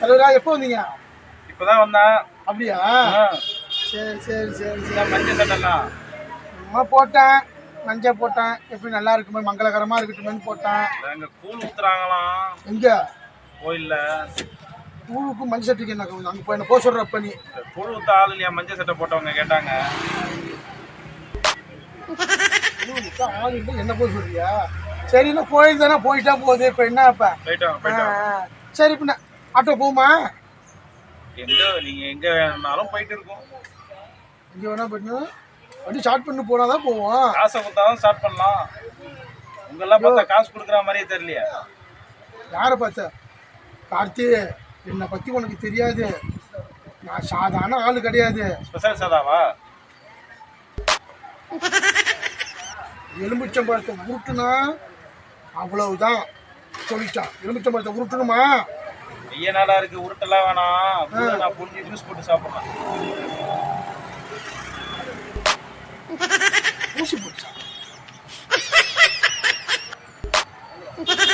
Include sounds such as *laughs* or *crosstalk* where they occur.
தலைவரா எப்போ வந்தீங்க? இப்பதான் வந்தேன். அப்படியா? சரி சரி சரி சரி. மஞ்சள் சட்டெல்லாம் சும்மா போட்டேன். மஞ்சள் போட்டேன். எப்படி நல்லா இருக்குமே மங்களகரமா இருக்கட்டுமேன்னு போட்டேன். இங்க கூழ் ஊத்துறாங்களாம். எங்க? கோயில்ல. ஊருக்கு மஞ்சள் சட்டிக்கு என்ன அங்கே போய் என்ன போக சொல்கிறப்ப நீ? கூழ் ஊத்த ஆள் இல்லையா? மஞ்சள் சட்டை போட்டவங்க கேட்டாங்க. என்ன போக சொல்றியா? சரி இன்னும் கோயில் தானே போயிட்டா போகுது. இப்போ என்ன இப்போ சரி இப்போ ஆட்டோ போகுமா? எங்க நீங்க எங்க வேணாலும் போயிட்டு இருக்கோம். இங்கே வேணா போயிட்டு வண்டி ஸ்டார்ட் பண்ணி போனால் தான் போவோம். காசை கொடுத்தாதான் ஸ்டார்ட் பண்ணலாம். உங்கெல்லாம் பார்த்தா காசு கொடுக்குற மாதிரியே தெரியலையா. யாரை பார்த்த? கார்த்தி என்னை பற்றி உனக்கு தெரியாது. நான் சாதாரண ஆள் கிடையாது. ஸ்பெஷல் சாதாவா? எலுமிச்சம்பழத்தை உருட்டுனா அவ்வளவுதான். சொல்லிட்டான். எலுமிச்சம்பழத்தை உருட்டணுமா? வெய்ய நாளா இருக்கு. உருட்டெல்லாம் வேணாம். நான் புரிஞ்சு ஜூஸ் போட்டு சாப்பிடலாம் ஊசி போட்டு சாப்பிடலாம் *laughs*